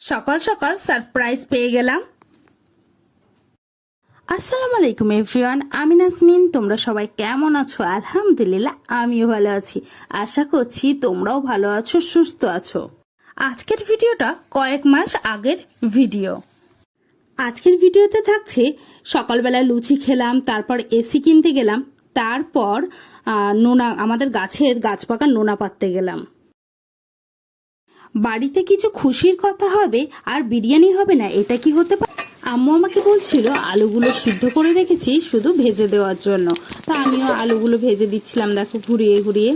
সকাল সকাল সারপ্রাইজ পেয়ে গেলাম। আসসালামু আলাইকুম এভরিওয়ান আমি নাসমিন, তোমরা সবাই কেমন আছো? আলহামদুলিল্লাহ, আমিও ভালো আছি। আশা করছি তোমরাও ভালো আছো, সুস্থ আছো। আজকের ভিডিওটা কয়েক মাস আগের ভিডিও। আজকের ভিডিওতে থাকছে, সকালবেলা লুচি খেলাম, তারপর এসি কিনতে গেলাম, তারপর নোনা, আমাদের গাছের গাছ পাকা নোনা পাততে গেলাম। বাড়িতে কিছু খুশির কথা হবে আর বিরিয়ানি হবে না, এটা কি হতে পারে? আম্মু আমাকে বলছিল, আলুগুলো সিদ্ধ করে রেখেছি, শুধু ভেজে দেওয়ার জন্য। তা আমিও আলুগুলো ভেজে দিচ্ছিলাম, দেখো, ঘুরিয়ে ঘুরিয়ে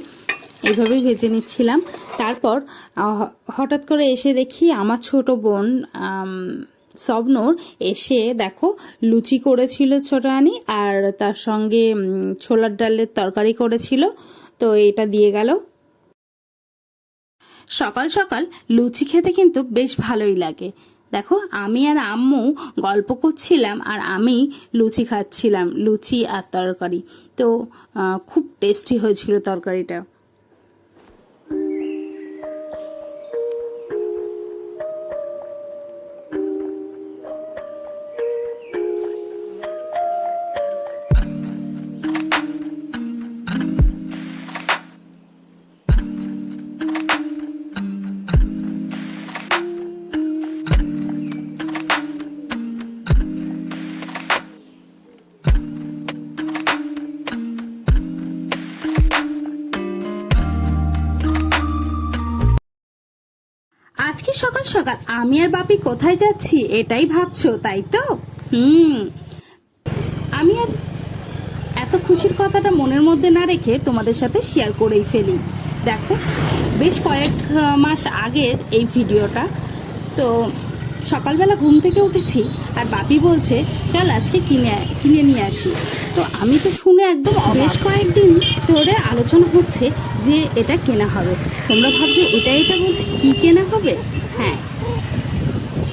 এইভাবেই ভেজে নিচ্ছিলাম। তারপর হঠাৎ করে এসে দেখি আমার ছোট বোন স্বপ্নর, এসে দেখো, লুচি করেছিল ছোট আনি আর তার সঙ্গে ছোলার ডালের তরকারি করেছিল। তো এটা দিয়ে গেল। সকাল সকাল লুচি খেতে কিন্তু বেশ ভালোই লাগে। দেখো, আমি আর আম্মু গল্প করছিলাম আর আমি লুচি খাচ্ছিলাম, লুচি আর তরকারি। তো খুব টেস্টি হয়েছিল তরকারিটা। সকাল সকাল আমি আর বাপি কোথায় যাচ্ছি এটাই ভাবছ, তাই তো? হুম। আমি আর এত খুশির কথাটা মনের মধ্যে না রেখে তোমাদের সাথে শেয়ার করেই ফেলি। দেখো, বেশ কয়েক মাস আগের এই ভিডিওটা। তো সকালবেলা ঘুম থেকে উঠেছি আর বাপি বলছে, চল আজকে কিনে কিনে নিয়ে আসি। তো আমি তো শুনে একদম বেশ কয়েকদিন ধরে আলোচনা হচ্ছে যে এটা কেনা হবে। তোমরা ভাবছ এটা এটা বলছি, কি কেনা হবে? হ্যাঁ।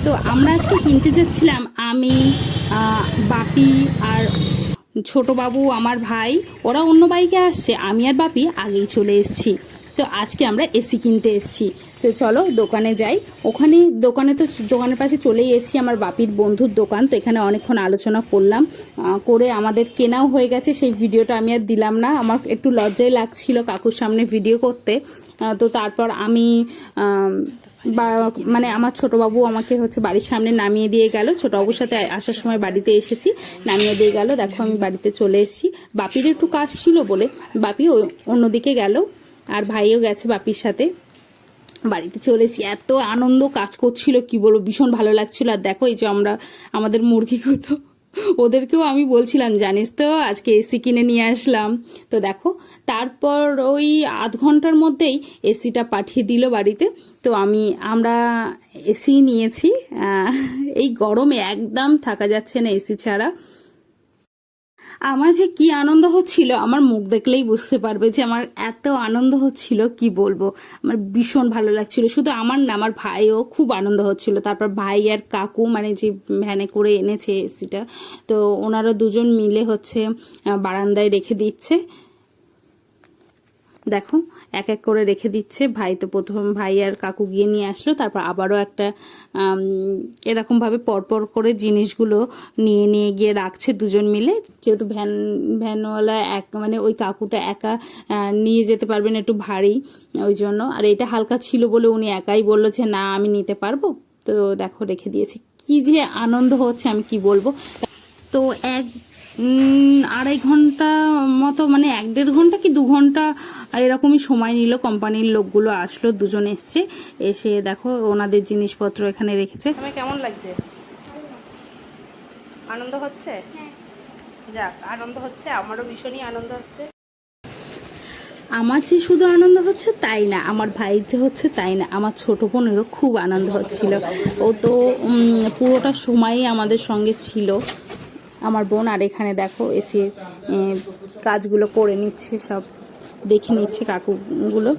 তো আমরা আজকে কিনতে যাচ্ছিলাম আমি বাপি আর ছোট বাবু, আমার ভাই। ওরা অন্য বাইকে আসছে, আমি আর বাপি আগেই চলে এসেছি। তো আজকে আমরা এসি কিনতে এসেছি। তো চলো দোকানে যাই। ওখানে দোকানে তো, দোকানের পাশে চলেই এসেছি আমার বাপির বন্ধুর দোকান। তো এখানে অনেকক্ষণ আলোচনা করলাম করে আমাদের কেনাও হয়ে গেছে। সেই ভিডিওটা আমি আর দিলাম না। আমার একটু লজ্জাই লাগছিল কাকুর সামনে ভিডিও করতে। তো তারপর আমি মানে আমার ছোটবাবু আমাকে হচ্ছে বাড়ির সামনে নামিয়ে দিয়ে গেল। ছোটবাবুর সাথে আসার সময় বাড়িতে এসেছি, নামিয়ে দিয়ে গেল। দেখো আমি বাড়িতে চলে এসেছি। বাপির একটু কাজ ছিল বলে বাপি অন্যদিকে গেল আর ভাইও গেছে বাপির সাথে। বাড়িতে চলেছি এত আনন্দ কাজ করছিল, কি বলব? ভীষণ ভালো লাগছিল। আর দেখো এই যে আমরা, আমাদের মুরগিগুলো ওদেরকেও আমি বলছিলাম, জানিস তো, আজকে এসি কিনে নিয়ে আসলাম। তো দেখো, তারপর ওই আধ ঘণ্টার মধ্যেই এসিটা পাঠিয়ে দিল বাড়িতে। তো আমি, আমরা এসি নিয়েছি। এই গরমে একদম থাকা যাচ্ছে না এসি ছাড়া। আমার যে কি আনন্দ হচ্ছিল, আমার মুখ দেখলেই বুঝতে পারবে যে আমার এত আনন্দ হচ্ছিল, কি বলব? আমার ভীষণ ভালো লাগছিল। শুধু আমার না, আমার ভাইও খুব আনন্দ হচ্ছিল। তারপর ভাই আর কাকু মানে যে ভ্যানে করে এনেছে এসিটা, তো ওনারা দুজন মিলে হচ্ছে বারান্দায় রেখে দিচ্ছে। দেখো, এক এক করে রেখে দিচ্ছে। ভাই তো প্রথম ভাই আর কাকু গিয়ে নিয়ে আসলো, তারপর আবারও একটা এরকমভাবে পরপর করে জিনিসগুলো নিয়ে নিয়ে গিয়ে রাখছে দুজন মিলে। যেহেতু ভ্যান, ভ্যানওয়ালা এক মানে ওই কাকুটা একা নিয়ে যেতে পারবেন একটু ভারী, ওই জন্য। আর এটা হালকা ছিল বলে উনি একাই বলল যে, না, আমি নিতে পারব। তো দেখো, রেখে দিয়েছে। কি যে আনন্দ হচ্ছে, আমি কি বলব? তো এক আড়াই ঘণ্টা মতো মানে এক দেড় ঘণ্টা কি দু ঘণ্টা এরকমই সময় নিল। কোম্পানির লোকগুলো আসলো দুজন এসছে এসে দেখো ওনাদের জিনিসপত্র এখানে রেখেছে। কেমন লাগছে? আনন্দ হচ্ছে? যাক আনন্দ হচ্ছে আমারও ভীষণই আনন্দ হচ্ছে। আমার যে শুধু আনন্দ হচ্ছে তাই না আমার ভাইয়ের যে হচ্ছে তাই না আমার ছোট বোনেরও খুব আনন্দ হচ্ছিল। ও তো পুরোটা সময়ই আমাদের সঙ্গে ছিল। আমার বোন আর এখানে দেখো এসে কাজগুলো করে নিচ্ছে সব দেখে নিচ্ছে কাকুগুলো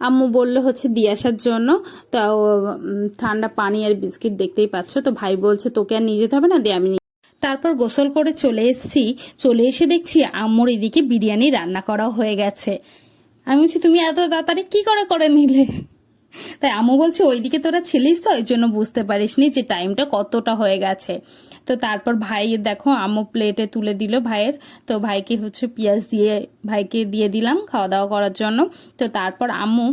আম্মু বলল হচ্ছে দিয়ে আসার জন্য। তো ঠান্ডা পানি আর বিস্কিট দেখতেই পাচ্ছ। তো ভাই বলছে, তোকে আর নিয়ে যেতে হবে না? দিয়ে আমি তারপর গোসল করে চলে এসছি। চলে এসে দেখছি আম্মুর এদিকে বিরিয়ানি রান্না করা হয়ে গেছে। আমি বলছি, তুমি এত তাড়াতাড়ি কি করে করে নিলে? তাই আম্মু বলছে, ওইদিকে তোরা ছিলিস তো ওই জন্য বুঝতে পারিসনি যে টাইমটা কতটা হয়ে গেছে। তো তারপর ভাই, দেখো, আম্মু প্লেটে তুলে দিল ভাইয়ের। তো ভাইকে হচ্ছে পেঁয়াজ দিয়ে, ভাইকে দিয়ে দিলাম খাওয়া দাওয়া করার জন্য। তো তারপর আম্মু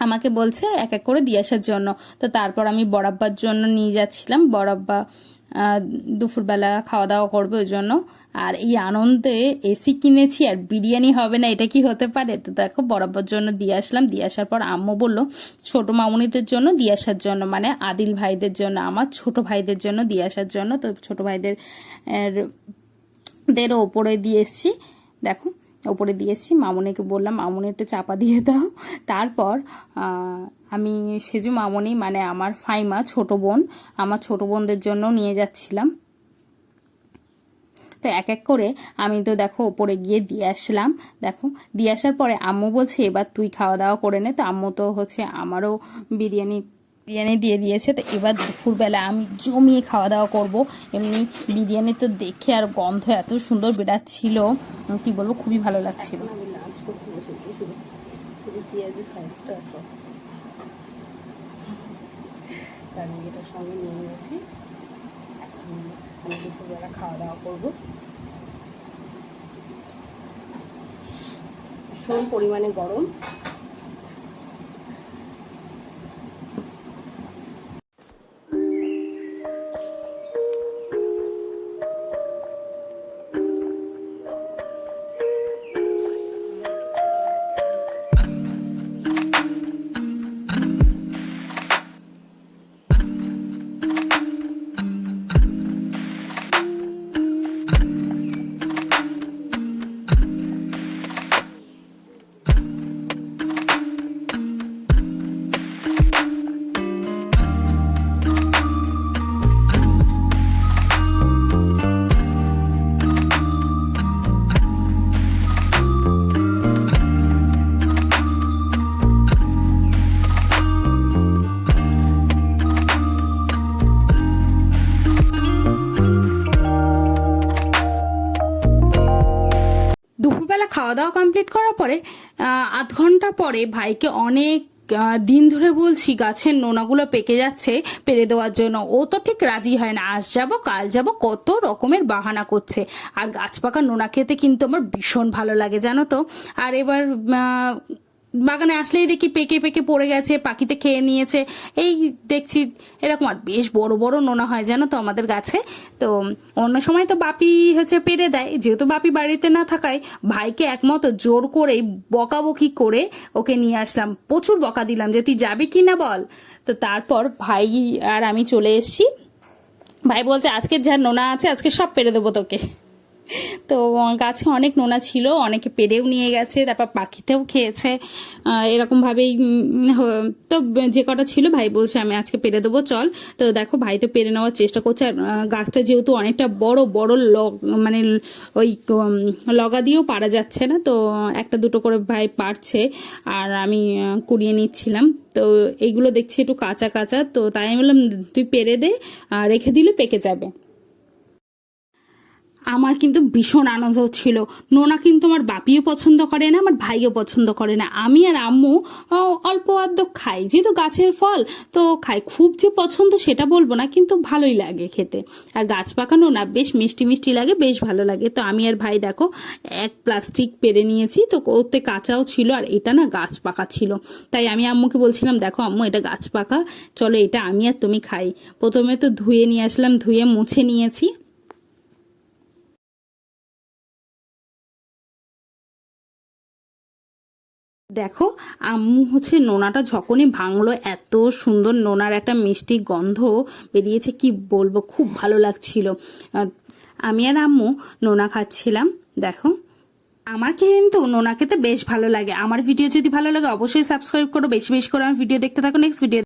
আমাকে বলছে, এক এক করে দিয়ে আসার জন্য। তো তারপর আমি বরাব্বার জন্য নিয়ে যাচ্ছিলাম। বরাব্বা দুপুরবেলা খাওয়া দাওয়া করবে ওই জন্য। আর এই আনন্দে এসি কিনেছি আর বিরিয়ানি হবে না, এটা কি হতে পারে? তো দেখো, বরাবর জন্য দিয়ে আসলাম। দিয়ে আসার পর আম্মু বলল, ছোট মামুনিদের জন্য দিয়ে আসার জন্য মানে আদিল ভাইদের জন্য, আমার ছোট ভাইদের জন্য দিয়ে আসার জন্য, তো ছোট ভাইদের দের ওপরে দিয়ে এসছি। দেখো, ওপরে দিয়ে এসছি, মামুনিকে বললাম, মামুনি একটু চাপা দিয়ে দাও। তারপর আমি সেজু মামুনি মানে আমার ফাইমা, ছোট বোন, আমার ছোট বোনদের জন্য নিয়ে যাচ্ছিলাম। তো এক এক করে আমি তো দেখো ওপরে গিয়ে দিয়ে আসলাম। দেখো দিয়ে আসার পরে আম্মু বলছে এবার তুই খাওয়া দাওয়া করে নে। তো আম্মু তো হচ্ছে আমারও বিরিয়ানি বিরিয়ানি দিয়ে দিয়েছে। তো এবার দুপুরবেলা আমি জমিয়ে খাওয়া দাওয়া করব। এমনি বিরিয়ানি তো দেখে আর গন্ধ এত সুন্দর বেরাচ্ছিল উম, কি বলব খুবই ভালো লাগছিল। তো আমি সঙ্গে নিয়ে নিয়েছি। আমি দুপুরবেলা খাওয়া দাওয়া করব। ভীষণ পরিমাণে গরম। দুপুরবেলা খাওয়া দাওয়া কমপ্লিট করার পরে আধ ঘণ্টা পরে ভাইকে অনেক দিন ধরে বলছি, গাছের নোনাগুলো পেকে যাচ্ছে, পেরে দেওয়ার জন্য। ও তো ঠিক রাজি হয় না। আজ যাব, কাল যাব, কত রকমের বাহানা করছে। আর গাছ পাকা নোনা খেতে কিন্তু আমার ভীষণ ভালো লাগে, জানো তো? আর এবার বাগানে আসলেই দেখি পেকে পেকে পড়ে গেছে, পাখিতে খেয়ে নিয়েছে। এই দেখছি এরকম আর বেশ বড় বড় নোনা হয় জানো তো আমাদের গাছে। তো অন্য সময় তো বাপি হচ্ছে পেরে দেয়, যেহেতু বাপি বাড়িতে না থাকায় ভাইকে একমতো জোর করে বকাবকি করে ওকে নিয়ে আসলাম। প্রচুর বকা দিলাম যে, তুই যাবি কি না বল? তো তারপর ভাই আর আমি চলে এসেছি। ভাই বলছে, আজকের যা নোনা আছে, আজকে সব পেরে দেবো তোকে। তো গাছে অনেক নোনা ছিল, অনেকে পেরেও নিয়ে গেছে, তারপর পাখিতেও খেয়েছে। এরকমভাবেই তো, যে কটা ছিল, ভাই বলছে, আমি আজকে পেরে দেবো, চল। তো দেখো, ভাই তো পেরে নেওয়ার চেষ্টা করছে, আর গাছটা যেহেতু অনেকটা বড় বড় লগ মানে ওই লগা দিয়েও পারা যাচ্ছে না, তো, একটা দুটো করে ভাই পারছে, আর আমি কুড়িয়ে নিচ্ছিলাম। তো এইগুলো দেখছি একটু কাঁচা কাঁচা, তো তাই আমি বললাম, তুই পেরে দে রেখে দিলে পেকে যাবে। আমার কিন্তু ভীষণ আনন্দ ছিল। নোনা কিন্তু আমার বাপিও পছন্দ করে না, আমার ভাইও পছন্দ করে না। আমি আর আম্মু অল্প আদ্য খাই। যেহেতু গাছের ফল, তো খাই। খুব যে পছন্দ সেটা বলব না, কিন্তু ভালোই লাগে খেতে। আর গাছ পাকানো না বেশ মিষ্টি মিষ্টি লাগে, বেশ ভালো লাগে। তো আমি আর ভাই দেখো, এক প্লাস্টিক পেরে নিয়েছি, তো ওতে কাঁচাও ছিল, আর এটা না গাছ পাকা ছিল। তাই আমি আম্মুকে বলছিলাম, দেখো আম্মু, এটা গাছ পাকা। চলো এটা আমি আর তুমি খাই। প্রথমে তো ধুয়ে নিয়ে আসলাম, ধুয়ে মুছে নিয়েছি। দেখো, আম্মু হচ্ছে নোনাটা যখনই ভাঙলো, এত সুন্দর নোনার একটা মিষ্টি গন্ধ বেরিয়েছে, কি বলব, খুব ভালো লাগছিল। আমি আর আম্মু নোনা খাচ্ছিলাম, দেখো। আমার কিন্তু নোনা খেতে বেশ ভালো লাগে। আমার ভিডিও যদি ভালো লাগে, অবশ্যই সাবস্ক্রাইব করো, বেশি বেশি করে আমার ভিডিও দেখতে থাকো নেক্সট ভিডিও